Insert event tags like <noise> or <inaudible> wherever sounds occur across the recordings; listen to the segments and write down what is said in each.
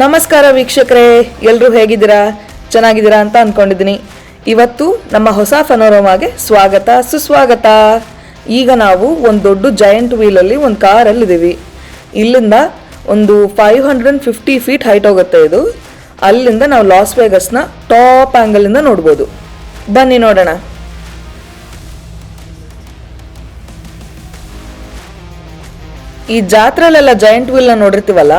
ನಮಸ್ಕಾರ ವೀಕ್ಷಕರೇ ಎಲ್ಲರೂ ಹೇಗಿದ್ದೀರಾ? ಚೆನ್ನಾಗಿದ್ದೀರಾ ಅಂತ ಅಂದ್ಕೊಂಡಿದ್ದೀನಿ ಇವತ್ತು ನಮ್ಮ ಹೊಸ ಫನೋರಮಾಗೆ ಸ್ವಾಗತ, ಸುಸ್ವಾಗತ. ಈಗ ನಾವು ಒಂದು ದೊಡ್ಡ ಜೈಂಟ್ ವೀಲಲ್ಲಿ ಒಂದು ಕಾರಲ್ಲಿ ಇದ್ದೀವಿ ಇಲ್ಲಿಂದ ಒಂದು five hundred and fifty feet height ಹೋಗುತ್ತೆ ಇದು. ಅಲ್ಲಿಂದ ನಾವು ಲಾಸ್ ವೇಗಸ್ನ ಟಾಪ್ ಆ್ಯಂಗಲಿಂದ ನೋಡ್ಬೋದು. ಬನ್ನಿ ನೋಡೋಣ. ಈ ಜಾತ್ರೆಲೆಲ್ಲ ಜೈಂಟ್ ವೀಲ್ನ ನೋಡಿರ್ತೀವಲ್ಲ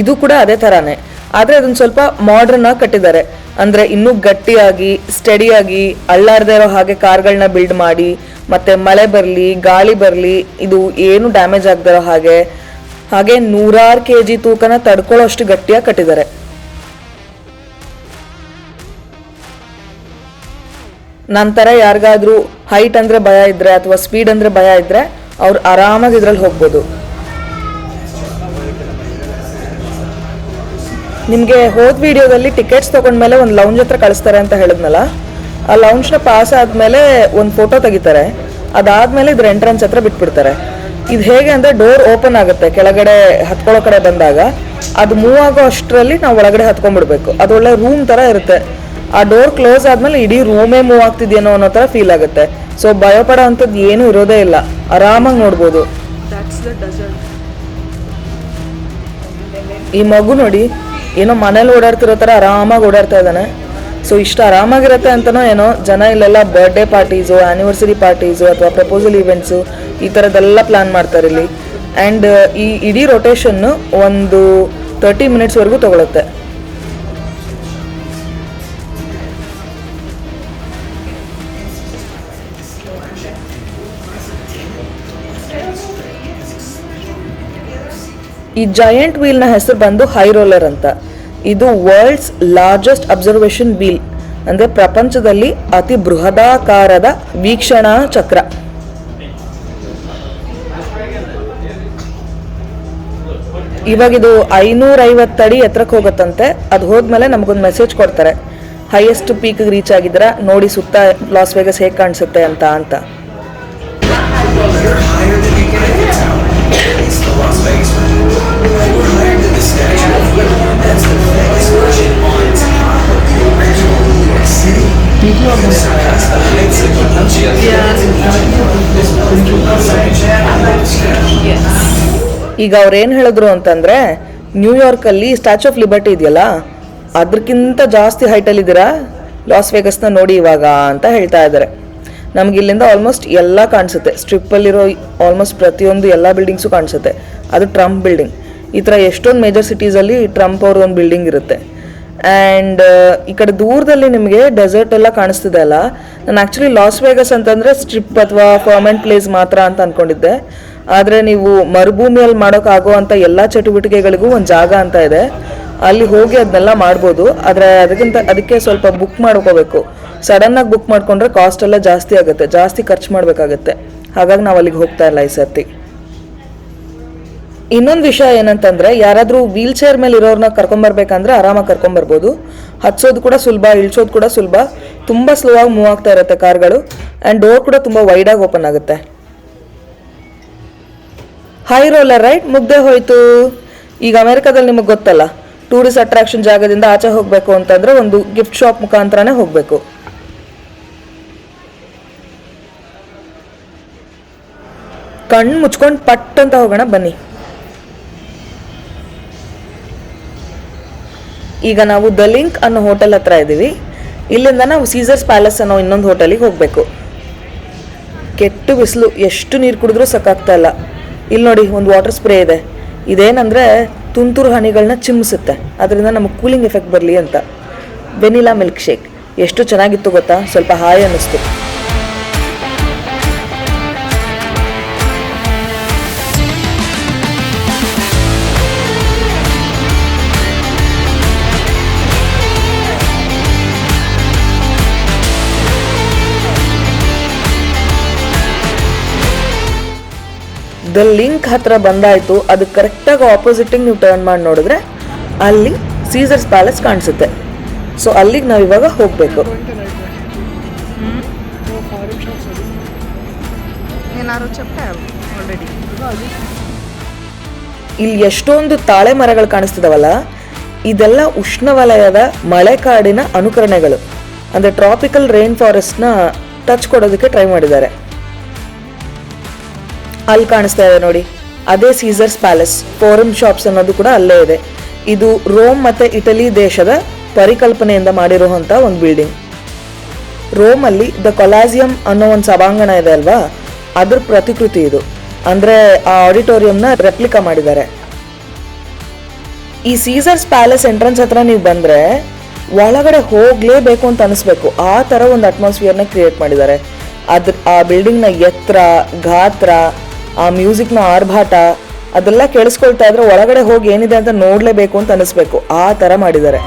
ಇದು ಕೂಡ ಅದೇ ಥರಾನೇ ಆದರೆ ಅದನ್ನ ಸ್ವಲ್ಪ ಮಾಡ್ರನ್ ಆಗಿ ಕಟ್ಟಿದ್ದಾರೆ. ಅಂದರೆ ಇನ್ನೂ ಗಟ್ಟಿಯಾಗಿ ಸ್ಟಡಿಯಾಗಿ ಅಳ್ಳಾರ್ದೇ ಇರೋ ಹಾಗೆ ಕಾರ್ಗಳನ್ನ ಬಿಲ್ಡ್ ಮಾಡಿ, ಮತ್ತೆ ಮಳೆ ಬರಲಿ, ಗಾಳಿ ಬರಲಿ, ಇದು ಏನು ಡ್ಯಾಮೇಜ್ ಆಗದಿರೋ ಹಾಗೆ ಹಾಗೆ ನೂರಾರು ಕೆ ಜಿ ತೂಕನ ತಡ್ಕೊಳ್ಳೋ ಅಷ್ಟು ಗಟ್ಟಿಯಾಗಿ ಕಟ್ಟಿದ್ದಾರೆ. ನಂತರ ಯಾರಿಗಾದ್ರೂ ಹೈಟ್ ಅಂದ್ರೆ ಭಯ ಇದ್ರೆ ಅಥವಾ ಸ್ಪೀಡ್ ಅಂದ್ರೆ ಭಯ ಇದ್ರೆ ಅವ್ರು ಆರಾಮಾಗಿ ಇದ್ರಲ್ಲಿ ಹೋಗ್ಬೋದು. ನಿಮಗೆ ಹೋದ ವಿಡಿಯೋದಲ್ಲಿ ಟಿಕೆಟ್ಸ್ ತೊಗೊಂಡ್ಮೇಲೆ ಒಂದು ಲೌಂಜ್ ಹತ್ರ ಕಳಿಸ್ತಾರೆ ಅಂತ ಹೇಳಿದ್ನಲ್ಲ? ಆ ಲೌಂಜ್ನ ಪಾಸ್ ಆದಮೇಲೆ ಒಂದು ಫೋಟೋ ತೆಗಿತಾರೆ. ಅದಾದಮೇಲೆ ಇದ್ರ ಎಂಟ್ರೆನ್ಸ್ ಹತ್ರ ಬಿಟ್ಬಿಡ್ತಾರೆ. ಇದು ಹೇಗೆ ಅಂದರೆ ಡೋರ್ ಓಪನ್ ಆಗುತ್ತೆ ಕೆಳಗಡೆ ಹತ್ಕೊಳ್ಳೋ ಕಡೆ ಬಂದಾಗ. ಅದು ಮೂವ್ ಆಗೋ ಅಷ್ಟರಲ್ಲಿ ನಾವು ಒಳಗಡೆ ಹತ್ಕೊಂಡ್ಬಿಡ್ಬೇಕು. ಅದು ಒಳ್ಳೆ ರೂಮ್ ಥರ ಇರುತ್ತೆ. ಆ ಡೋರ್ ಕ್ಲೋಸ್ ಆದಮೇಲೆ ಇಡೀ ರೂಮೇ ಮೂವ್ ಆಗ್ತಿದ್ಯೇನೋ ಅನ್ನೋ ಥರ ಫೀಲ್ ಆಗುತ್ತೆ. ಸೊ ಭಯಪಡೋ ಅಂಥದ್ದು ಏನೂ ಇರೋದೇ ಇಲ್ಲ. ಆರಾಮಾಗಿ ನೋಡ್ಬೋದು. ಈ ಮಗು ನೋಡಿ ಏನೋ ಮನೇಲಿ ಓಡಾಡ್ತಿರೋ ಥರ ಆರಾಮಾಗಿ ಓಡಾಡ್ತಾ ಇದ್ದಾನೆ. ಸೊ ಇಷ್ಟು ಆರಾಮಾಗಿರುತ್ತೆ ಅಂತನೋ ಏನೋ, ಜನ ಇಲ್ಲೆಲ್ಲ ಬರ್ಡೇ ಪಾರ್ಟೀಸು ಆ್ಯನಿವರ್ಸರಿ ಪಾರ್ಟೀಸು ಅಥವಾ ಪ್ರಪೋಸಲ್ ಈವೆಂಟ್ಸು ಈ ಥರದ್ದೆಲ್ಲ ಪ್ಲ್ಯಾನ್ ಮಾಡ್ತಾರೆ ಇಲ್ಲಿ. ಆ್ಯಂಡ್ ಈ ಇಡೀ ರೊಟೇಷನ್ನು ಒಂದು ತರ್ಟಿ ಮಿನಿಟ್ಸ್ವರೆಗೂ ತಗೊಳುತ್ತೆ. ಈ ಜಯಂಟ್ ವೀಲ್ನ ಹೆಸರು ಬಂದು ಹೈ ರೋಲರ್ ಅಂತ. ಇದು ವರ್ಲ್ಡ್ಸ್ ಲಾರ್ಜೆಸ್ಟ್ ಅಬ್ಸರ್ವೇಷನ್ ವೀಲ್ ಅಂದ್ರೆ ಪ್ರಪಂಚದಲ್ಲಿ ಅತಿ ಬೃಹದಾಕಾರದ ವೀಕ್ಷಣಾ ಚಕ್ರ. ಇವಾಗ ಇದು ಐನೂರ ಐವತ್ತಡಿ ಎತ್ತರಕ್ಕೆ ಹೋಗುತ್ತಂತೆ. ಅದು ಹೋದ್ಮೇಲೆ ನಮಗೊಂದು ಮೆಸೇಜ್ ಕೊಡ್ತಾರೆ. ಹೈಯೆಸ್ಟ್ ಪೀಕ್ ರೀಚ್ ಆಗಿದ್ರ ನೋಡಿ ಸುತ್ತ ಲಾಸ್ ವೇಗಸ್ ಹೇಗೆ ಕಾಣಿಸುತ್ತೆ ಅಂತ ಅಂತ. ಈಗ ಅವ್ರು ಏನು ಹೇಳಿದ್ರು ಅಂತಂದ್ರೆ ನ್ಯೂಯಾರ್ಕ್ ಅಲ್ಲಿ ಸ್ಟ್ಯಾಚು ಆಫ್ ಲಿಬರ್ಟಿ ಇದೆಯಲ್ಲ ಅದಕ್ಕಿಂತ ಜಾಸ್ತಿ ಹೈಟಲ್ಲಿ ಇದ್ದೀರಾ? ಲಾಸ್ ವೇಗಸ್ನ ನೋಡಿ ಇವಾಗ ಅಂತ ಹೇಳ್ತಾ ಇದ್ದಾರೆ ನಮ್ಗೆ ಇಲ್ಲಿಂದ ಆಲ್ಮೋಸ್ಟ್ ಎಲ್ಲ ಕಾಣಿಸುತ್ತೆ. ಸ್ಟ್ರಿಪ್ಪಲ್ಲಿರೋ ಆಲ್ಮೋಸ್ಟ್ ಪ್ರತಿಯೊಂದು ಎಲ್ಲ ಬಿಲ್ಡಿಂಗ್ಸು ಕಾಣಿಸುತ್ತೆ. ಅದು ಟ್ರಂಪ್ ಬಿಲ್ಡಿಂಗ್ ಈ ಥರ ಎಷ್ಟೊಂದು ಮೇಜರ್ ಸಿಟೀಸಲ್ಲಿ ಟ್ರಂಪ್ ಅವ್ರ ಒಂದು ಬಿಲ್ಡಿಂಗ್ ಇರುತ್ತೆ. ಆ್ಯಂಡ್ ಈ ಕಡೆ ದೂರದಲ್ಲಿ ನಿಮಗೆ ಡೆಸರ್ಟ್ ಎಲ್ಲ ಕಾಣಿಸ್ತಿದೆ ಅಲ್ಲ? ನಾನು ಆ್ಯಕ್ಚುಲಿ ಲಾಸ್ ವೇಗಸ್ ಅಂತಂದರೆ ಸ್ಟ್ರಿಪ್ ಅಥವಾ ಪರ್ಮೆಂಟ್ ಪ್ಲೇಸ್ ಮಾತ್ರ ಅಂತ ಅಂದ್ಕೊಂಡಿದ್ದೆ ಆದರೆ ನೀವು ಮರುಭೂಮಿಯಲ್ಲಿ ಮಾಡೋಕ್ಕಾಗುವಂಥ ಎಲ್ಲ ಚಟುವಟಿಕೆಗಳಿಗೂ ಒಂದು ಜಾಗ ಅಂತ ಇದೆ. ಅಲ್ಲಿ ಹೋಗಿ ಅದನ್ನೆಲ್ಲ ಮಾಡ್ಬೋದು. ಆದರೆ ಅದಕ್ಕಿಂತ ಅದಕ್ಕೆ ಸ್ವಲ್ಪ ಬುಕ್ ಮಾಡ್ಕೋಬೇಕು. ಸಡನ್ನಾಗಿ ಬುಕ್ ಮಾಡಿಕೊಂಡ್ರೆ ಕಾಸ್ಟ್ ಎಲ್ಲ ಜಾಸ್ತಿ ಆಗುತ್ತೆ. ಜಾಸ್ತಿ ಖರ್ಚು ಮಾಡಬೇಕಾಗತ್ತೆ. ಹಾಗಾಗಿ ನಾವು ಅಲ್ಲಿಗೆ ಹೋಗ್ತಾ ಇಲ್ಲ ಈ ಸರ್ತಿ. ಇನ್ನೊಂದು ವಿಷಯ ಏನಂತಂದ್ರೆ, ಯಾರಾದರೂ ವೀಲ್ ಚೇರ್ ಮೇಲೆ ಇರೋರ್ನ ಕರ್ಕೊಂಬರ್ಬೇಕಂದ್ರೆ ಆರಾಮಾಗಿ ಕರ್ಕೊಂಬರ್ಬೋದು. ಹತ್ಸೋದು ಕೂಡ ಸುಲಭ, ಇಳ್ಸೋದು ಕೂಡ ಸುಲಭ. ತುಂಬ ಸ್ಲೋ ಆಗಿ ಮೂವ್ ಆಗ್ತಾ ಇರುತ್ತೆ ಕಾರ್ಗಳು. ಆ್ಯಂಡ್ ಡೋರ್ ಕೂಡ ತುಂಬ ವೈಡಾಗಿ ಓಪನ್ ಆಗುತ್ತೆ. ಹೈ ರೋಲರ್ ರೈಟ್ ಮುಗ್ದೆ ಹೋಯ್ತು. ಈಗ ಅಮೆರಿಕಾದಲ್ಲಿ ನಿಮಗೆ ಗೊತ್ತಲ್ಲ ಟೂರಿಸ್ಟ್ ಅಟ್ರಾಕ್ಷನ್ ಜಾಗದಿಂದ ಆಚೆ ಹೋಗಬೇಕು ಅಂತಂದ್ರೆ ಒಂದು ಗಿಫ್ಟ್ ಶಾಪ್ ಮುಖಾಂತರನೇ ಹೋಗಬೇಕು. ಕಣ್ಣು ಮುಚ್ಕೊಂಡು ಪಟ್ ಅಂತ ಹೋಗೋಣ, ಬನ್ನಿ. ಈಗ ನಾವು ದ ಲಿಂಕ್ ಅನ್ನೋ ಹೋಟೆಲ್ ಹತ್ರ ಇದ್ದೀವಿ ಇಲ್ಲಿಂದ ನಾವು ಸೀಸರ್ಸ್ ಪ್ಯಾಲೇಸ್ ಅನ್ನೋ ಇನ್ನೊಂದು ಹೋಟೆಲಿಗೆ ಹೋಗಬೇಕು. ಕೆಟ್ಟು ಬಿಸಿಲು, ಎಷ್ಟು ನೀರು ಕುಡಿದ್ರೂ ಸಾಕಾಗ್ತಾ ಇಲ್ಲ. ಇಲ್ಲಿ ನೋಡಿ, ಒಂದು ವಾಟರ್ ಸ್ಪ್ರೇ ಇದೆ. ಇದೇನಂದರೆ ತುಂತುರು ಹನಿಗಳನ್ನ ಚಿಮ್ಮಿಸುತ್ತೆ. ಅದರಿಂದ ನಮಗೆ ಕೂಲಿಂಗ್ ಎಫೆಕ್ಟ್ ಬರಲಿ ಅಂತ. ವೆನಿಲಾ ಮಿಲ್ಕ್ ಶೇಕ್ ಎಷ್ಟು ಚೆನ್ನಾಗಿತ್ತು ಗೊತ್ತಾ? ಸ್ವಲ್ಪ ಹಾಯ್ ಅನ್ನಿಸ್ತು. ಲಿಂಕ್ ಹತ್ರ ಬಂದಾಯಿತು. ಅದು ಕರೆಕ್ಟಾಗಿ ಆಪೋಸಿಟಿಗೆ ನೀವು ಟರ್ನ್ ಮಾಡಿ ನೋಡಿದ್ರೆ ಅಲ್ಲಿ ಸೀಸರ್ಸ್ ಪ್ಯಾಲೇಸ್ ಕಾಣಿಸುತ್ತೆ. ಸೊ ಅಲ್ಲಿಗೆ ನಾವು ಇವಾಗ ಹೋಗಬೇಕು. ಇಲ್ಲಿ ಎಷ್ಟೊಂದು ತಾಳೆ ಮರಗಳು ಕಾಣಿಸ್ತಿದಾವಲ್ಲ? ಇದೆಲ್ಲ ಉಷ್ಣವಲಯದ ಮಳೆಕಾಡಿನ ಅನುಕರಣೆಗಳು. ಅಂದ್ರೆ ಟ್ರಾಪಿಕಲ್ ರೈನ್ ಫಾರೆಸ್ಟ್ನ ಟಚ್ ಕೊಡೋದಕ್ಕೆ ಟ್ರೈ ಮಾಡಿದ್ದಾರೆ. ಅಲ್ಲಿ ಕಾಣಿಸ್ತಾ ಇದೆ ನೋಡಿ. ಅದೇ ಸೀಸರ್ಸ್ ಪ್ಯಾಲೇಸ್ ಫೋರಮ್ ಶಾಪ್ಸ್ ಅನ್ನೋದು ಕೂಡ ಅಲ್ಲೇ ಇದೆ. ಇದು ರೋಮ್ ಮತ್ತೆ ಇಟಲಿ ದೇಶದ ಪರಿಕಲ್ಪನೆಯಿಂದ ಮಾಡಿರುವಂಥ ಒಂದು ಬಿಲ್ಡಿಂಗ್ ರೋಮಲ್ಲಿ ದ ಕೊಲಾಸಿಯಂ ಅನ್ನೋ ಒಂದು ಸಭಾಂಗಣ ಇದೆ ಅಲ್ವಾ? ಅದ್ರ ಪ್ರತಿಕೃತಿ ಇದು. ಅಂದ್ರೆ ಆ ಆಡಿಟೋರಿಯಂನ ರೆಪ್ಲಿಕಾ ಮಾಡಿದ್ದಾರೆ. ಈ ಸೀಸರ್ಸ್ ಪ್ಯಾಲೇಸ್ ಎಂಟ್ರೆನ್ಸ್ ಹತ್ರ ನೀವು ಬಂದ್ರೆ ಒಳಗಡೆ ಹೋಗಲೇಬೇಕು ಅಂತ ಅನಿಸ್ಬೇಕು. ಆ ತರ ಒಂದು ಅಟ್ಮಾಸ್ಫಿಯರ್ನ ಕ್ರಿಯೇಟ್ ಮಾಡಿದ್ದಾರೆ. ಅದ್ರ ಆ ಬಿಲ್ಡಿಂಗ್ನ ಎತ್ತರ, ಗಾತ್ರ ಆ ಮ್ಯೂಸಿಕ್ನ ಆರ್ಭಾಟ ಅದೆಲ್ಲ ಕೇಳಿಸ್ಕೊಳ್ತಾ ಇದ್ರೆ ಒಳಗಡೆ ಹೋಗಿ ಏನಿದೆ ಅಂತ ನೋಡ್ಲೇಬೇಕು ಅಂತ ಅನಿಸ್ಬೇಕು ಆ ತರ ಮಾಡಿದ್ದಾರೆ.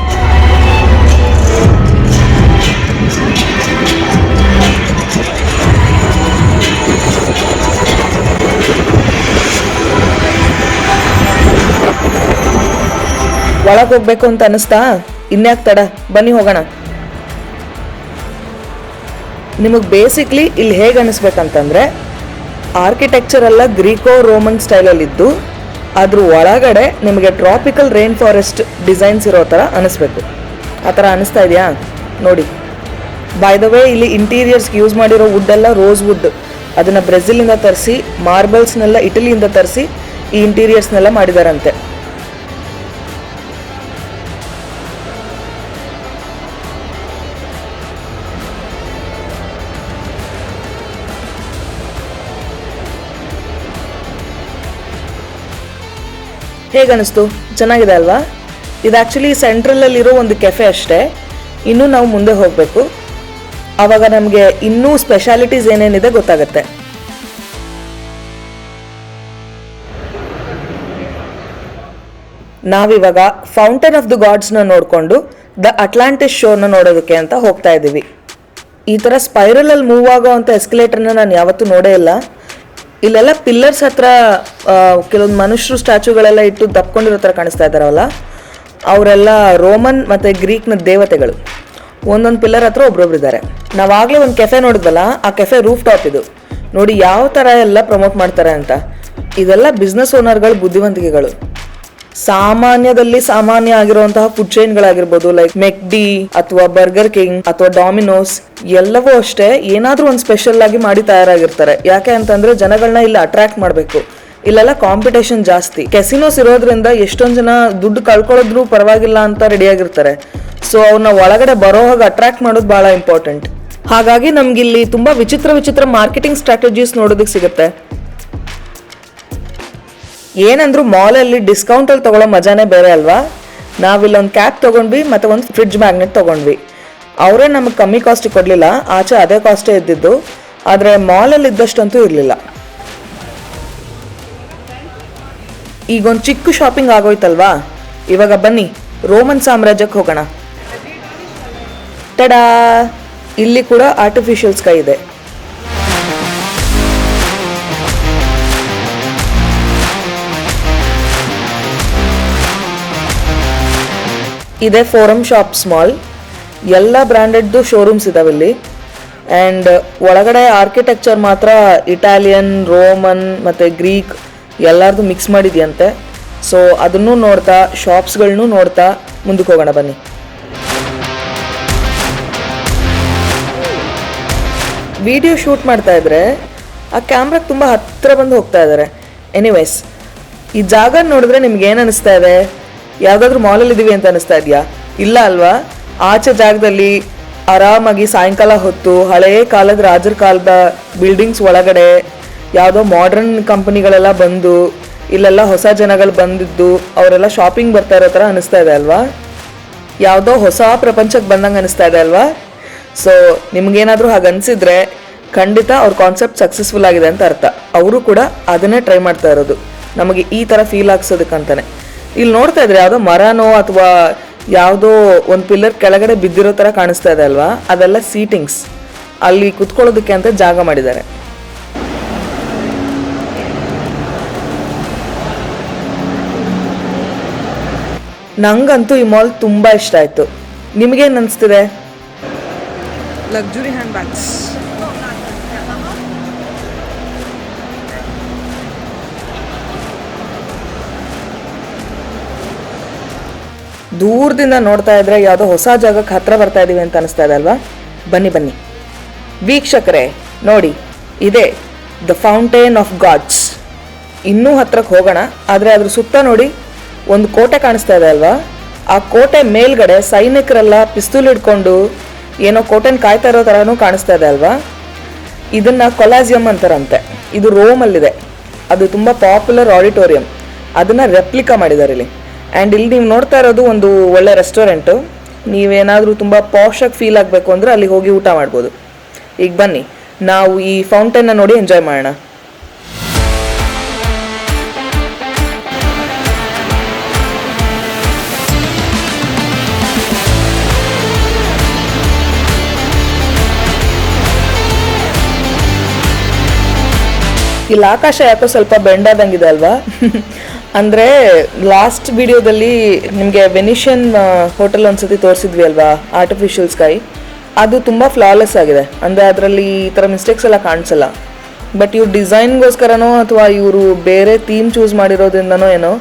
ಒಳಗೆ ಹೋಗ್ಬೇಕು ಅಂತ ಅನಿಸ್ತಾ ಇನ್ಯಾಕ್ ತಡ? ಬನ್ನಿ ಹೋಗೋಣ. ನಿಮಗೆ ಬೇಸಿಕ್ಲಿ ಇಲ್ಲಿ ಹೇಗೆ ಅನಿಸ್ಬೇಕಂತಂದ್ರೆ ಆರ್ಕಿಟೆಕ್ಚರ್ ಎಲ್ಲ ಗ್ರೀಕೋ ರೋಮನ್ ಸ್ಟೈಲಲ್ಲಿದ್ದು ಅದ್ರ ಒಳಗಡೆ ನಿಮಗೆ ಟ್ರಾಪಿಕಲ್ ರೈನ್ ಫಾರೆಸ್ಟ್ ಡಿಸೈನ್ಸ್ ಇರೋ ಥರ ಅನಿಸ್ಬೇಕು. ಆ ಥರ ಅನಿಸ್ತಾ ಇದೆಯಾ? ನೋಡಿ. ಬೈ ದ ವೇ ಇಲ್ಲಿ ಇಂಟೀರಿಯರ್ಸ್ಗೆ ಯೂಸ್ ಮಾಡಿರೋ ವುಡ್ ಎಲ್ಲ ರೋಸ್ ವುಡ್ ಅದನ್ನು ಬ್ರೆಜಿಲಿಂದ ತರಿಸಿ ಮಾರ್ಬಲ್ಸ್ನೆಲ್ಲ ಇಟಲಿಯಿಂದ ತರಿಸಿ ಈ ಇಂಟೀರಿಯರ್ಸ್ನೆಲ್ಲ ಮಾಡಿದಾರಂತೆ. ಹೇಗನ್ನಿಸ್ತು? ಚೆನ್ನಾಗಿದೆ ಅಲ್ವಾ? ಇದು ಆ್ಯಕ್ಚುಲಿ ಸೆಂಟ್ರಲಲ್ಲಿರೋ ಒಂದು ಕೆಫೆ ಅಷ್ಟೇ. ಇನ್ನೂ ನಾವು ಮುಂದೆ ಹೋಗಬೇಕು. ಆವಾಗ ನಮಗೆ ಇನ್ನೂ ಸ್ಪೆಷಾಲಿಟೀಸ್ ಏನೇನಿದೆ ಗೊತ್ತಾಗುತ್ತೆ. ನಾವಿವಾಗ ಫೌಂಟೇನ್ ಆಫ್ ದ ಗಾಡ್ಸ್ನ ನೋಡಿಕೊಂಡು ದ ಅಟ್ಲಾಂಟಿಸ್ ಶೋನ ನೋಡೋದಕ್ಕೆ ಅಂತ ಹೋಗ್ತಾ ಇದ್ದೀವಿ ಈ ಥರ ಸ್ಪೈರಲಲ್ಲಿ ಮೂವ್ ಆಗೋ ಅಂತ ಎಸ್ಕಲೇಟರ್ನ ನಾನು ಯಾವತ್ತೂ ನೋಡೇ ಇಲ್ಲ. ಇಲ್ಲೆಲ್ಲ ಪಿಲ್ಲರ್ಸ್ ಹತ್ರ ಕೆಲವೊಂದು ಮನುಷ್ಯರು ಸ್ಟ್ಯಾಚುಗಳೆಲ್ಲ ಇಟ್ಟು ದಪ್ಕೊಂಡಿರೋ ಥರ ಕಾಣಿಸ್ತಾ ಇದ್ದಾರಲ್ಲ? ಅವರೆಲ್ಲ ರೋಮನ್ ಮತ್ತು ಗ್ರೀಕ್ನ ದೇವತೆಗಳು. ಒಂದೊಂದು ಪಿಲ್ಲರ್ ಹತ್ರ ಒಬ್ರೊಬ್ರು ಇದ್ದಾರೆ. ನಾವಾಗಲೇ ಒಂದು ಕೆಫೆ ನೋಡಿದ್ವಲ್ಲ, ಆ ಕೆಫೆ ರೂಫ್ ಟಾಪ್ ಇದು. ನೋಡಿ ಯಾವ ಥರ ಎಲ್ಲ ಪ್ರಮೋಟ್ ಮಾಡ್ತಾರೆ ಅಂತ. ಇದೆಲ್ಲ ಬಿಸ್ನೆಸ್ ಓನರ್ಗಳು ಬುದ್ಧಿವಂತಿಕೆಗಳು. ಸಾಮಾನ್ಯದಲ್ಲಿ ಸಾಮಾನ್ಯ ಆಗಿರುವಂತಹ ಫುಡ್ ಚೈನ್ಗಳಾಗಿರ್ಬೋದು ಲೈಕ್ ಮೆಕ್ಡಿ ಅಥವಾ ಬರ್ಗರ್ ಕಿಂಗ್ ಅಥವಾ ಡಾಮಿನೋಸ್ ಎಲ್ಲವೂ ಅಷ್ಟೇ ಏನಾದ್ರೂ ಒಂದು ಸ್ಪೆಷಲ್ ಆಗಿ ಮಾಡಿ ತಯಾರಾಗಿರ್ತಾರೆ. ಯಾಕೆ ಅಂತಂದ್ರೆ ಜನಗಳನ್ನ ಇಲ್ಲಿ ಅಟ್ರಾಕ್ಟ್ ಮಾಡಬೇಕು. ಇಲ್ಲೆಲ್ಲ ಕಾಂಪಿಟೇಷನ್ ಜಾಸ್ತಿ. ಕೆಸಿನೋಸ್ ಇರೋದ್ರಿಂದ ಎಷ್ಟೊಂದು ಜನ ದುಡ್ಡು ಕಳ್ಕೊಳ್ಳೋದ್ರು ಪರವಾಗಿಲ್ಲ ಅಂತ ರೆಡಿ ಆಗಿರ್ತಾರೆ. ಸೊ ಅವ್ರನ್ನ ಒಳಗಡೆ ಬರೋ ಹಾಗೆ ಅಟ್ರಾಕ್ಟ್ ಮಾಡೋದು ಬಹಳ ಇಂಪಾರ್ಟೆಂಟ್ ಹಾಗಾಗಿ ನಮ್ಗಿಲ್ಲಿ ತುಂಬಾ ವಿಚಿತ್ರ ವಿಚಿತ್ರ ಮಾರ್ಕೆಟಿಂಗ್ ಸ್ಟ್ರಾಟಜೀಸ್ ನೋಡೋದಕ್ಕೆ ಸಿಗುತ್ತೆ. ಏನಂದ್ರು ಮಾಲಲ್ಲಿ ಡಿಸ್ಕೌಂಟಲ್ಲಿ ತಗೊಳ್ಳೋ ಮಜಾನೇ ಬೇರೆ ಅಲ್ವಾ? ನಾವಿಲ್ಲೊಂದು ಕ್ಯಾಪ್ ತೊಗೊಂಡ್ವಿ, ಮತ್ತು ಒಂದು ಫ್ರಿಡ್ಜ್ ಮ್ಯಾಗ್ನೆಟ್ ತೊಗೊಂಡ್ವಿ. ಅವರೇ ನಮಗೆ ಕಮ್ಮಿ ಕಾಸ್ಟಿಗೆ ಕೊಡಲಿಲ್ಲ, ಆಚೆ ಅದೇ ಕಾಸ್ಟೇ ಇದ್ದಿದ್ದು. ಆದರೆ ಮಾಲಲ್ಲಿ ಇದ್ದಷ್ಟಂತೂ ಇರಲಿಲ್ಲ. ಈಗೊಂದು ಚಿಕ್ಕ ಶಾಪಿಂಗ್ ಆಗೋಯ್ತಲ್ವಾ? ಇವಾಗ ಬನ್ನಿ ರೋಮನ್ ಸಾಮ್ರಾಜ್ಯಕ್ಕೆ ಹೋಗೋಣ. ಟಡಾ! ಇಲ್ಲಿ ಕೂಡ ಆರ್ಟಿಫಿಷಿಯಲ್ ಸ್ಕೈ ಇದೆ. ಇದೆ ಫೋರಮ್ ಶಾಪ್ಸ್ ಮಾಲ್ ಎಲ್ಲ ಬ್ರ್ಯಾಂಡೆಡ್ದು ಶೋರೂಮ್ಸ್ ಇದಾವೆ ಇಲ್ಲಿ ಆ್ಯಂಡ್ ಒಳಗಡೆ ಆರ್ಕಿಟೆಕ್ಚರ್ ಮಾತ್ರ ಇಟಾಲಿಯನ್ ರೋಮನ್ ಮತ್ತು ಗ್ರೀಕ್ ಎಲ್ಲರದು ಮಿಕ್ಸ್ ಮಾಡಿದೆಯಂತೆ. ಸೊ ಅದನ್ನು ನೋಡ್ತಾ ಶಾಪ್ಸ್ಗಳನ್ನೂ ನೋಡ್ತಾ ಮುಂದಕ್ಕೆ ಹೋಗೋಣ ಬನ್ನಿ. ವಿಡಿಯೋ ಶೂಟ್ ಮಾಡ್ತಾ ಇದ್ರೆ ಆ ಕ್ಯಾಮ್ರಾಗೆ ತುಂಬ ಹತ್ತಿರ ಬಂದು ಹೋಗ್ತಾ ಇದ್ದಾರೆ ಎನಿವೇಸ್ ಈ ಜಾಗ ನೋಡಿದ್ರೆ ನಿಮ್ಗೆ ಏನು ಅನಿಸ್ತಾ ಇದೆ? ಯಾವುದಾದ್ರೂ ಮಾಲಲ್ಲಿ ಇದೀವಿ ಅಂತ ಅನಿಸ್ತಾ ಇದೆಯಾ? ಇಲ್ಲ ಅಲ್ವಾ? ಆಚೆ ಜಾಗದಲ್ಲಿ ಆರಾಮಾಗಿ ಸಾಯಂಕಾಲ ಹೊತ್ತು ಹಳೆಯ ಕಾಲದ ರಾಜರ ಕಾಲದ ಬಿಲ್ಡಿಂಗ್ಸ್ ಒಳಗಡೆ ಯಾವುದೋ ಮಾಡ್ರನ್ ಕಂಪನಿಗಳೆಲ್ಲ ಬಂದು, ಇಲ್ಲೆಲ್ಲ ಹೊಸ ಜನಗಳು ಬಂದಿದ್ದು, ಅವರೆಲ್ಲ ಶಾಪಿಂಗ್ ಬರ್ತಾ ಇರೋ ಥರ ಅನಿಸ್ತಾ ಇದೆ ಅಲ್ವಾ? ಯಾವುದೋ ಹೊಸ ಪ್ರಪಂಚಕ್ಕೆ ಬಂದಂಗೆ ಅನಿಸ್ತಾ ಇದೆ ಅಲ್ವಾ? ಸೊ ನಿಮ್ಗೇನಾದರೂ ಹಾಗೆ ಅನಿಸಿದ್ರೆ ಖಂಡಿತ ಅವ್ರ ಕಾನ್ಸೆಪ್ಟ್ ಸಕ್ಸಸ್ಫುಲ್ ಆಗಿದೆ ಅಂತ ಅರ್ಥ. ಅವರು ಕೂಡ ಅದನ್ನೇ ಟ್ರೈ ಮಾಡ್ತಾ ಇರೋದು. ನಮಗೆ ಈ ಥರ ಫೀಲ್ ಆಗ್ಸೋದಕ್ಕಂತಾನೆ. ಇಲ್ಲಿ ನೋಡ್ತಾ ಇದ್ರೆ ಯಾವುದೋ ಮರನೋ ಅಥವಾ ಯಾವುದೋ ಒಂದು ಪಿಲ್ಲರ್ ಕೆಳಗಡೆ ಬಿದ್ದಿರೋ ಥರ ಕಾಣಿಸ್ತಾ ಇದೆ ಅಲ್ವಾ? ಅದೆಲ್ಲ ಸೀಟಿಂಗ್ಸ್ ಅಲ್ಲಿ ಕುತ್ಕೊಳ್ಳೋದಕ್ಕೆ ಅಂತ ಜಾಗ ಮಾಡಿದ್ದಾರೆ. ನಂಗಂತೂ ಈ ಮಾಲ್ ತುಂಬ ಇಷ್ಟ ಆಯಿತು. ನಿಮಗೇನು ಅನಿಸ್ತಿದೆ? ಲಕ್ಸುರಿ ಹ್ಯಾಂಡ್ ಬ್ಯಾಗ್ಸ್ ದೂರದಿಂದ ನೋಡ್ತಾ ಇದ್ರೆ ಯಾವುದೋ ಹೊಸ ಜಾಗಕ್ಕೆ ಹತ್ರ ಬರ್ತಾ ಇದ್ದೀವಿ ಅಂತ ಅನಿಸ್ತಾ ಇದೆ ಅಲ್ವಾ? ಬನ್ನಿ ಬನ್ನಿ. ವೀಕ್ಷಕರೇ, ನೋಡಿ, ಇದೆ ದ ಫೌಂಟೇನ್ ಆಫ್ ಗಾಡ್ಸ್ ಇನ್ನೂ ಹತ್ರಕ್ಕೆ ಹೋಗೋಣ, ಆದರೆ ಅದ್ರ ಸುತ್ತ ನೋಡಿ ಒಂದು ಕೋಟೆ ಕಾಣಿಸ್ತಾ ಇದೆ ಅಲ್ವಾ? ಆ ಕೋಟೆ ಮೇಲ್ಗಡೆ ಸೈನಿಕರೆಲ್ಲ ಪಿಸ್ತೂಲ್ ಹಿಡ್ಕೊಂಡು ಏನೋ ಕೋಟೆನ ಕಾಯ್ತಾ ಇರೋ ಥರನೂ ಕಾಣಿಸ್ತಾ ಇದೆ ಅಲ್ವಾ? ಇದನ್ನು ಕೊಲಾಸಿಯಂ ಅಂತಾರಂತೆ. ಇದು ರೋಮಲ್ಲಿದೆ. ಅದು ತುಂಬ ಪಾಪ್ಯುಲರ್ ಆಡಿಟೋರಿಯಂ ಅದನ್ನು ರೆಪ್ಲಿಕಾ ಮಾಡಿದ್ದಾರೆ ಇಲ್ಲಿ. ಆ್ಯಂಡ್ ಇಲ್ಲಿ ನೀವು ನೋಡ್ತಾ ಇರೋದು ಒಂದು ಒಳ್ಳೆ ರೆಸ್ಟೋರೆಂಟು ನೀವೇನಾದರೂ ತುಂಬ ಪಾಶಾಗಿ ಫೀಲ್ ಆಗಬೇಕು ಅಂದರೆ ಅಲ್ಲಿ ಹೋಗಿ ಊಟ ಮಾಡ್ಬೋದು. ಈಗ ಬನ್ನಿ, ನಾವು ಈ ಫೌಂಟೇನ್ನ ನೋಡಿ ಎಂಜಾಯ್ ಮಾಡೋಣ. ಇಲ್ಲಿ ಆಕಾಶ ಯಾಕೋ ಸ್ವಲ್ಪ ಬೆಂಡಾದಂಗಿದೆ ಅಲ್ವಾ? <laughs> ಅಂದರೆ ಲಾಸ್ಟ್ ವಿಡಿಯೋದಲ್ಲಿ ನಿಮಗೆ ವೆನಿಷಿಯನ್ ಹೋಟೆಲ್ ಒಂದ್ಸತಿ ತೋರಿಸಿದ್ವಿ ಅಲ್ವಾ? ಆರ್ಟಿಫಿಷಿಯಲ್ ಸ್ಕೈ ಅದು ತುಂಬ ಫ್ಲಾಲೆಸ್ ಆಗಿದೆ. ಅಂದರೆ ಅದರಲ್ಲಿ ಈ ಥರ ಮಿಸ್ಟೇಕ್ಸ್ ಎಲ್ಲ ಕಾಣಿಸಲ್ಲ. ಬಟ್ ಇವ್ರು ಡಿಸೈನ್ಗೋಸ್ಕರನೋ ಅಥವಾ ಇವರು ಬೇರೆ ಥೀಮ್ ಚೂಸ್ ಮಾಡಿರೋದ್ರಿಂದನೋ ಏನೋ,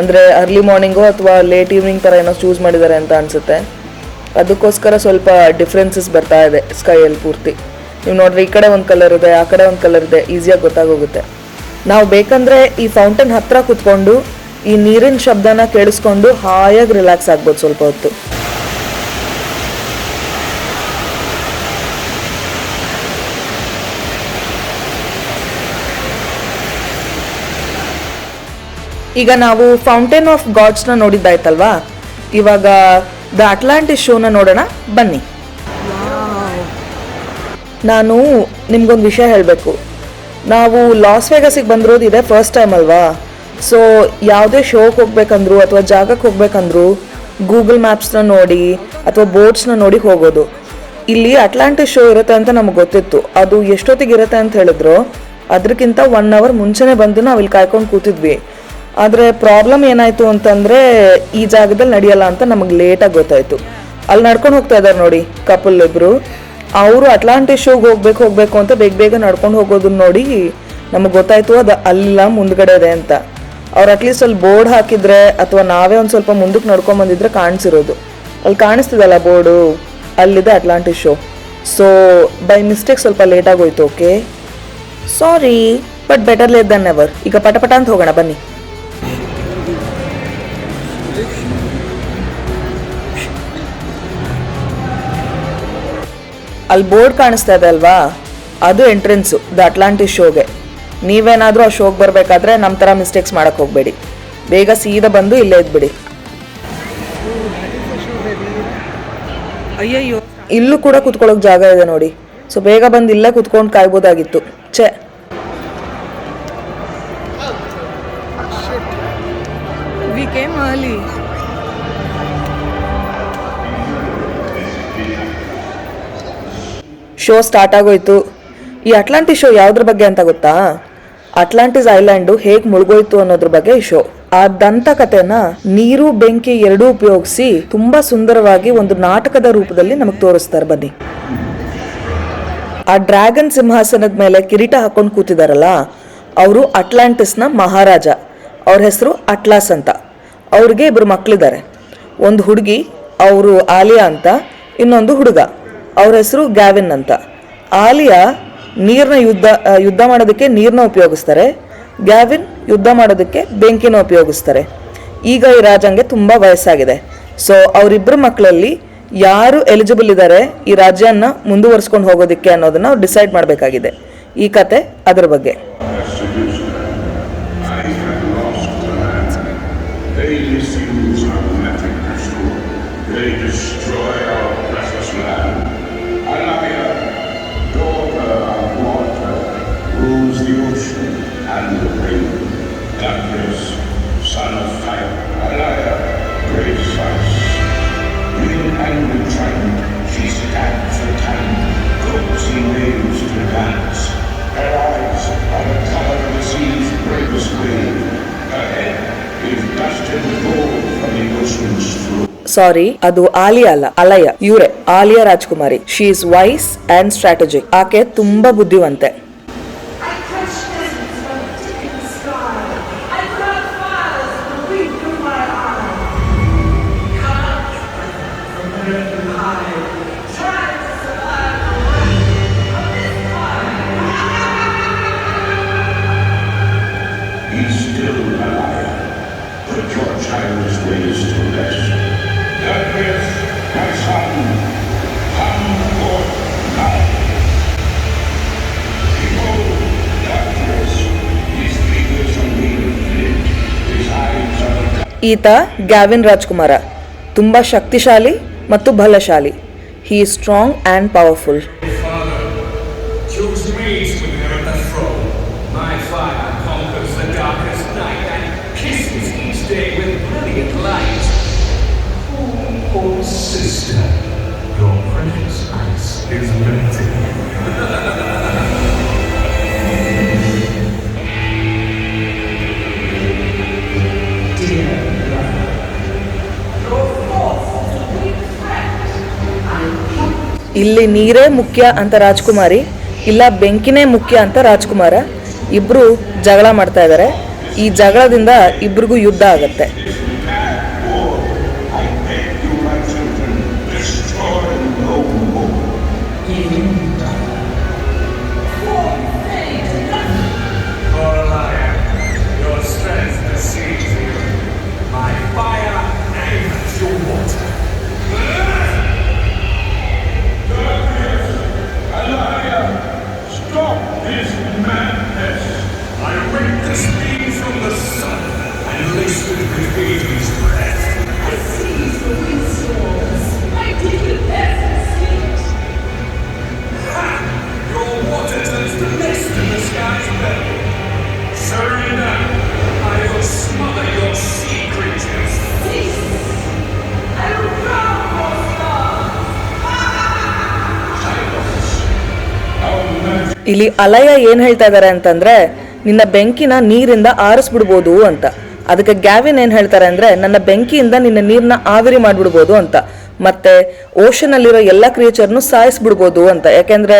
ಅಂದರೆ ಅರ್ಲಿ ಮಾರ್ನಿಂಗೋ ಅಥವಾ ಲೇಟ್ ಈವ್ನಿಂಗ್ ಥರ ಏನೋ ಚೂಸ್ ಮಾಡಿದ್ದಾರೆ ಅಂತ ಅನಿಸುತ್ತೆ. ಅದಕ್ಕೋಸ್ಕರ ಸ್ವಲ್ಪ ಡಿಫ್ರೆನ್ಸಸ್ ಬರ್ತಾ ಇದೆ ಸ್ಕೈಯಲ್ಲಿ ಪೂರ್ತಿ. ನೀವು ನೋಡ್ರಿ ಈ ಕಡೆ ಒಂದು ಕಲರ್ ಇದೆ, ಆ ಕಡೆ ಒಂದು ಕಲರ್ ಇದೆ ಈಸಿಯಾಗಿ ಗೊತ್ತಾಗೋಗುತ್ತೆ. ನಾವು ಬೇಕಂದ್ರೆ ಈ ಫೌಂಟೇನ್ ಹತ್ರ ಕುತ್ಕೊಂಡು ಈ ನೀರಿನ ಶಬ್ದನ ಕೇಳಿಸ್ಕೊಂಡು ಹಾಯಾಗಿ ರಿಲ್ಯಾಕ್ಸ್ ಆಗ್ಬೋದು ಸ್ವಲ್ಪ ಹೊತ್ತು. ಈಗ ನಾವು ಫೌಂಟೇನ್ ಆಫ್ ಗಾಡ್ಸ್ನ ನೋಡಿದ್ದಾಯ್ತಲ್ವಾ? ಇವಾಗ ದ ಅಟ್ಲಾಂಟಿಸ್ ಶೋನ ನೋಡೋಣ, ಬನ್ನಿ. ನಾನು ನಿಮ್ಗೊಂದು ವಿಷಯ ಹೇಳಬೇಕು. ನಾವು ಲಾಸ್ ವೇಗಸಿಗೆ ಬಂದಿರೋದು ಇದೆ ಫಸ್ಟ್ ಟೈಮ್ ಅಲ್ವಾ? ಸೊ ಯಾವುದೇ ಶೋಗೆ ಹೋಗ್ಬೇಕಂದ್ರು ಅಥವಾ ಜಾಗಕ್ಕೆ ಹೋಗ್ಬೇಕಂದ್ರು ಗೂಗಲ್ ಮ್ಯಾಪ್ಸ್ನ ನೋಡಿ ಅಥವಾ ಬೋರ್ಡ್ಸ್ನ ನೋಡಿ ಹೋಗೋದು. ಇಲ್ಲಿ ಅಟ್ಲಾಂಟಿಕ್ ಶೋ ಇರುತ್ತೆ ಅಂತ ನಮಗೆ ಗೊತ್ತಿತ್ತು. ಅದು ಎಷ್ಟೊತ್ತಿಗೆ ಇರುತ್ತೆ ಅಂತ ಹೇಳಿದ್ರು. ಅದಕ್ಕಿಂತ ಒನ್ ಅವರ್ ಮುಂಚೆನೇ ಬಂದು ನಾವು ಇಲ್ಲಿ ಕಾಯ್ಕೊಂಡು ಕೂತಿದ್ವಿ. ಆದರೆ ಪ್ರಾಬ್ಲಮ್ ಏನಾಯಿತು ಅಂತಂದರೆ ಈ ಜಾಗದಲ್ಲಿ ನಡೆಯಲ್ಲ ಅಂತ ನಮಗೆ ಲೇಟಾಗಿ ಗೊತ್ತಾಯಿತು. ಅಲ್ಲಿ ನಡ್ಕೊಂಡು ಹೋಗ್ತಾ ಇದ್ದಾರೆ ನೋಡಿ ಕಪಲ್ ಇಬ್ಬರು ಅವರು ಅಟ್ಲಾಂಟಿಸ್ ಶೋಗೆ ಹೋಗ್ಬೇಕು ಹೋಗ್ಬೇಕು ಅಂತ ಬೇಗ ಬೇಗ ನಡ್ಕೊಂಡು ಹೋಗೋದನ್ನ ನೋಡಿ ನಮಗೆ ಗೊತ್ತಾಯ್ತು ಅದು ಅಲ್ಲ ಮುಂದ್ಗಡೆ ಇದೆ ಅಂತ. ಅವ್ರು ಅಟ್ಲೀಸ್ಟ್ ಅಲ್ಲಿ ಬೋರ್ಡ್ ಹಾಕಿದ್ರೆ ಅಥವಾ ನಾವೇ ಒಂದು ಸ್ವಲ್ಪ ಮುಂದಕ್ಕೆ ನಡ್ಕೊಂಡ್ ಬಂದಿದ್ರೆ ಕಾಣಿಸಿರೋದು. ಅಲ್ಲಿ ಕಾಣಿಸ್ತಿದಲ್ಲ ಬೋರ್ಡು? ಅಲ್ಲಿದೆ Atlantis show so by mistake ಸ್ವಲ್ಪ ಲೇಟ್ ಆಗೋಯ್ತು okay sorry but better late than ever ಈಗ ಪಟ ಪಟ ಅಂತ ಹೋಗೋಣ, ಬನ್ನಿ. ಅಲ್ಲಿ ಬೋರ್ಡ್ ಕಾಣಿಸ್ತಾ ಇದೆ ಅಲ್ವಾ? ಅದು ಎಂಟ್ರೆನ್ಸು ದ ಅಟ್ಲಾಂಟಿಸ್ ಶೋಗೆ ನೀವೇನಾದರೂ ಆ ಶೋಗೆ ಬರಬೇಕಾದ್ರೆ ನಮ್ಮ ಥರ ಮಿಸ್ಟೇಕ್ಸ್ ಮಾಡೋಕ್ಕೆ ಹೋಗಬೇಡಿ. ಬೇಗ ಸೀದಾ ಬಂದು ಇಲ್ಲೇ ಇದ್ಬಿಡಿ. ಅಯ್ಯಯ್ಯೋ. ಇಲ್ಲೂ ಕೂಡ ಕುತ್ಕೊಳ್ಳೋಕೆ ಜಾಗ ಇದೆ ನೋಡಿ. ಸೊ ಬೇಗ ಬಂದು ಇಲ್ಲೇ ಕುತ್ಕೊಂಡು ಕಾಯ್ಬೋದಾಗಿತ್ತು. ಛೇ. We came early show start ಆಗೋಯ್ತು. ಈ ಅಟ್ಲಾಂಟಿಸ್ ಶೋ ಯಾವುದ್ರ ಬಗ್ಗೆ ಅಂತ ಗೊತ್ತಾ? ಅಟ್ಲಾಂಟಿಸ್ ಐಲ್ಯಾಂಡು ಹೇಗೆ ಮುಳುಗೋಯ್ತು ಅನ್ನೋದ್ರ ಬಗ್ಗೆ ಈ ಶೋ ಆ ದಂತಕಥೆನ ನೀರು, ಬೆಂಕಿ ಎರಡೂ ಉಪಯೋಗಿಸಿ ತುಂಬಾ ಸುಂದರವಾಗಿ ಒಂದು ನಾಟಕದ ರೂಪದಲ್ಲಿ ನಮಗೆ ತೋರಿಸ್ತಾರೆ ಬನ್ನಿ. ಆ ಡ್ರ್ಯಾಗನ್ ಸಿಂಹಾಸನದ ಮೇಲೆ ಕಿರೀಟ ಹಾಕೊಂಡು ಕೂತಿದಾರಲ್ಲ, ಅವರು ಅಟ್ಲಾಂಟಿಸ್ನ ಮಹಾರಾಜ. ಅವ್ರ ಹೆಸರು ಅಟ್ಲಾಸ್ ಅಂತ. ಅವ್ರಿಗೆ ಇಬ್ಬರು ಮಕ್ಕಳಿದ್ದಾರೆ ಒಂದು ಹುಡುಗಿ, ಅವರು ಆಲಿಯಾ ಅಂತ, ಇನ್ನೊಂದು ಹುಡುಗ. ಅವ್ರ ಹೆಸರು ಗ್ಯಾವಿನ್ ಅಂತ. ಆಲಿಯಾ ನೀರನ್ನ ಯುದ್ಧ ಯುದ್ಧ ಮಾಡೋದಕ್ಕೆ ನೀರನ್ನ ಉಪಯೋಗಿಸ್ತಾರೆ. ಗ್ಯಾವಿನ್ ಯುದ್ಧ ಮಾಡೋದಕ್ಕೆ ಬೆಂಕಿನ ಉಪಯೋಗಿಸ್ತಾರೆ. ಈಗ ಈ ರಾಜಂಗೆ ತುಂಬ ವಯಸ್ಸಾಗಿದೆ. ಸೊ ಅವರಿಬ್ಬರ ಮಕ್ಕಳಲ್ಲಿ ಯಾರು ಎಲಿಜಿಬಲ್ ಇದ್ದಾರೆ ಈ ರಾಜ್ಯನ ಮುಂದುವರಿಸ್ಕೊಂಡು ಹೋಗೋದಕ್ಕೆ ಅನ್ನೋದನ್ನ ಡಿಸೈಡ್ ಮಾಡಬೇಕಾಗಿದೆ. ಈ ಕತೆ ಅದರ ಬಗ್ಗೆ. ಸಾರಿ, ಅದು ಆಲಿಯಾ ಅಲ್ಲ, ಅಲಯ, ಇವರೇ, ಆಲಿಯಾ ರಾಜ್ಕುಮಾರಿ. She is wise and strategic ಆಕೆ ತುಂಬಾ ಬುದ್ಧಿವಂತೆ. ಈತ ಗ್ಯಾವಿನ್ ರಾಜ್ಕುಮಾರ. ತುಂಬ ಶಕ್ತಿಶಾಲಿ ಮತ್ತು ಬಲಶಾಲಿ. ಹೀ ಸ್ಟ್ರಾಂಗ್ ಆ್ಯಂಡ್ ಪವರ್ಫುಲ್ ಇಲ್ಲಿ ನೀರೇ ಮುಖ್ಯ ಅಂತ ರಾಜ್ಕುಮಾರಿ, ಇಲ್ಲ ಬೆಂಕಿನೇ ಮುಖ್ಯ ಅಂತ ರಾಜ್ಕುಮಾರ. ಇಬ್ರು ಜಗಳ ಮಾಡ್ತಾ ಇದ್ದಾರೆ ಈ ಜಗಳದಿಂದ ಇಬ್ಬರಿಗೂ ಯುದ್ಧ ಆಗುತ್ತೆ. ಇಲ್ಲಿ ಅಲಯ ಏನು ಹೇಳ್ತಾ ಇದ್ದಾರೆ ಅಂತಂದರೆ, ನಿನ್ನ ಬೆಂಕಿನ ನೀರಿಂದ ಆರಿಸ್ಬಿಡ್ಬೋದು ಅಂತ. ಅದಕ್ಕೆ ಗ್ಯಾವಿನ್ ಏನು ಹೇಳ್ತಾರೆ ಅಂದರೆ, ನನ್ನ ಬೆಂಕಿಯಿಂದ ನಿನ್ನ ನೀರನ್ನ ಆವಿರಿ ಮಾಡಿಬಿಡ್ಬೋದು ಅಂತ. ಮತ್ತೆ ಓಷನ್ ಅಲ್ಲಿರೋ ಎಲ್ಲ ಕ್ರಿಯೇಚರ್ನು ಸಾಯಿಸ್ಬಿಡ್ಬೋದು ಅಂತ. ಯಾಕೆಂದ್ರೆ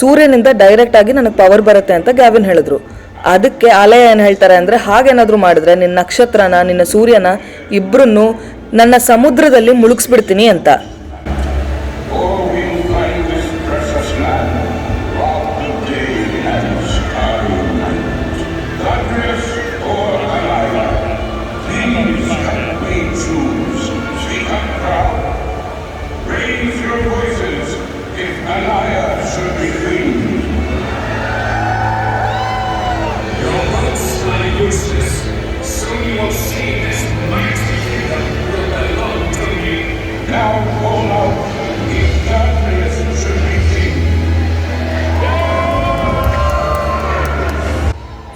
ಸೂರ್ಯನಿಂದ ಡೈರೆಕ್ಟ್ ಆಗಿ ನನಗೆ ಪವರ್ ಬರುತ್ತೆ ಅಂತ ಗ್ಯಾವಿನ್ ಹೇಳಿದ್ರು. ಅದಕ್ಕೆ ಅಲಯ ಏನು ಹೇಳ್ತಾರೆ ಅಂದರೆ, ಹಾಗೇನಾದರೂ ಮಾಡಿದ್ರೆ ನಿನ್ನ ನಕ್ಷತ್ರನ, ನಿನ್ನ ಸೂರ್ಯನ ಇಬ್ಬರನ್ನು ನನ್ನ ಸಮುದ್ರದಲ್ಲಿ ಮುಳುಗಿಸ್ಬಿಡ್ತೀನಿ ಅಂತ.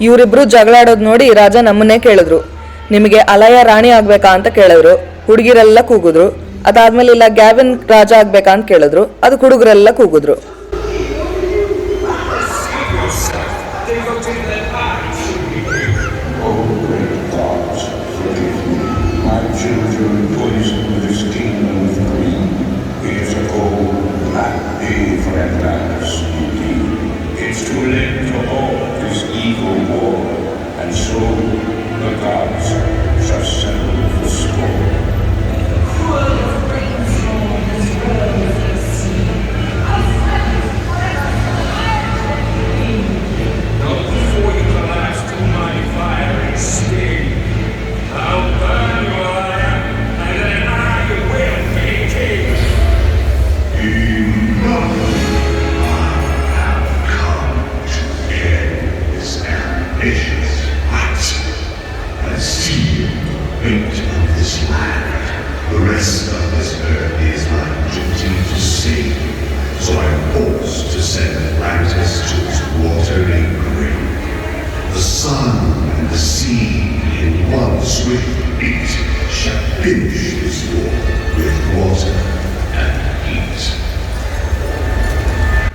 ಇವರಿಬ್ರು ಜಗಳಾಡೋದ್ ನೋಡಿ ರಾಜ ನಮ್ಮನ್ನೇ ಕೇಳಿದ್ರು. ನಿಮಗೆ ಅಲಯ ರಾಣಿ ಆಗ್ಬೇಕಾ? ಅಂತ ಕೇಳಿದ್ರು ಹುಡುಗಿರೆಲ್ಲ ಕೂಗಿದ್ರು. ಅದಾದ್ಮೇಲೆ, ಇಲ್ಲ, ಗ್ಯಾವಿನ್ ರಾಜ ಆಗ್ಬೇಕಾ? ಅಂತ ಕೇಳಿದ್ರು. ಅದು ಹುಡುಗರೆಲ್ಲ ಕೂಗಿದ್ರು.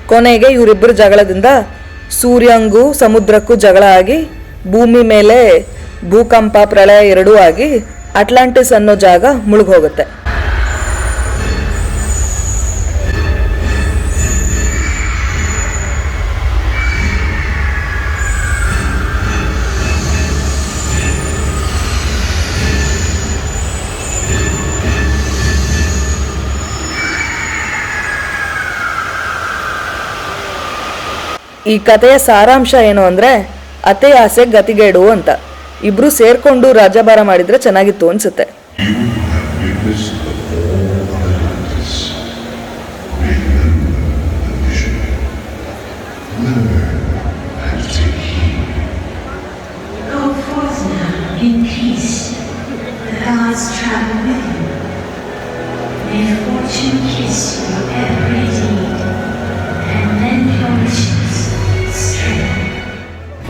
ಕೊನೆಗೆ ಇವರಿಬ್ಬರು ಜಗಳದಿಂದ ಸೂರ್ಯಂಗೂ ಸಮುದ್ರಕ್ಕೂ ಜಗಳ ಆಗಿ ಭೂಮಿ ಮೇಲೆ ಭೂಕಂಪ ಪ್ರಳಯ ಎರಡೂ ಆಗಿ ಅಟ್ಲಾಂಟಿಸ್ ಅನ್ನೋ ಜಾಗ ಮುಳುಗೋಗುತ್ತೆ ಈ ಕಥೆಯ ಸಾರಾಂಶ ಏನು ಅಂದರೆ ಅತೆ ಆಸೆ ಗತಿಗೇಡು ಅಂತ. ಇಬ್ಬರು ಸೇರ್ಕೊಂಡು ರಾಜಭಾರ ಮಾಡಿದರೆ ಚೆನ್ನಾಗಿತ್ತು ಅನ್ಸುತ್ತೆ.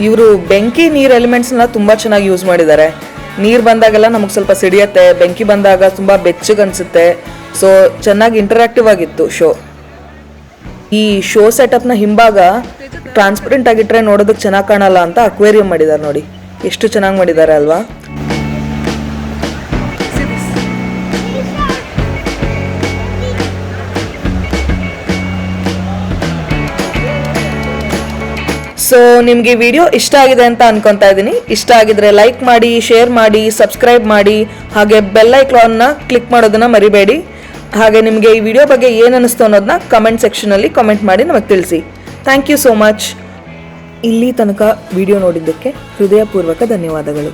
ಇವರು ಬೆಂಕಿ ನೀರು ಎಲಿಮೆಂಟ್ಸ್ನ ತುಂಬ ಚೆನ್ನಾಗಿ ಯೂಸ್ ಮಾಡಿದ್ದಾರೆ. ನೀರು ಬಂದಾಗೆಲ್ಲ ನಮಗೆ ಸ್ವಲ್ಪ ಸಿಡಿಯತ್ತೆ, ಬೆಂಕಿ ಬಂದಾಗ ತುಂಬ ಬೆಚ್ಚಗೆ ಅನಿಸುತ್ತೆ. ಸೊ ಚೆನ್ನಾಗಿ ಇಂಟರಾಕ್ಟಿವ್ ಆಗಿತ್ತು ಶೋ ಈ ಶೋ ಸೆಟಪ್ನ ಹಿಂಭಾಗ ಟ್ರಾನ್ಸ್ಪರೆಂಟ್ ಆಗಿಟ್ರೆ ನೋಡೋದಕ್ಕೆ ಚೆನ್ನಾಗಿ ಕಾಣಲ್ಲ ಅಂತ ಅಕ್ವೇರಿಯಂ ಮಾಡಿದ್ದಾರೆ ನೋಡಿ. ಎಷ್ಟು ಚೆನ್ನಾಗಿ ಮಾಡಿದ್ದಾರೆ ಅಲ್ವಾ? ಸೊ ನಿಮಗೆ ವಿಡಿಯೋ ಇಷ್ಟ ಆಗಿದೆ ಅಂತ ಅನ್ಕೊತಾ ಇದ್ದೀನಿ. ಇಷ್ಟ ಆಗಿದ್ರೆ ಲೈಕ್ ಮಾಡಿ ಶೇರ್ ಮಾಡಿ ಸಬ್ಸ್ಕ್ರೈಬ್ ಮಾಡಿ. ಹಾಗೆ ಬೆಲ್ ಐಕ್ಲಾನ್ನ ಕ್ಲಿಕ್ ಮಾಡೋದನ್ನ ಮರಿಬೇಡಿ. ಹಾಗೆ ನಿಮಗೆ ಈ ವಿಡಿಯೋ ಬಗ್ಗೆ ಏನು ಅನ್ನಿಸ್ತು ಅನ್ನೋದನ್ನ ಕಮೆಂಟ್ ಸೆಕ್ಷನಲ್ಲಿ ಕಮೆಂಟ್ ಮಾಡಿ ನಮಗೆ ತಿಳಿಸಿ. ಥ್ಯಾಂಕ್ ಯು ಸೋ ಮಚ್ ಇಲ್ಲಿ ತನಕ ವಿಡಿಯೋ ನೋಡಿದ್ದಕ್ಕೆ ಹೃದಯಪೂರ್ವಕ ಧನ್ಯವಾದಗಳು.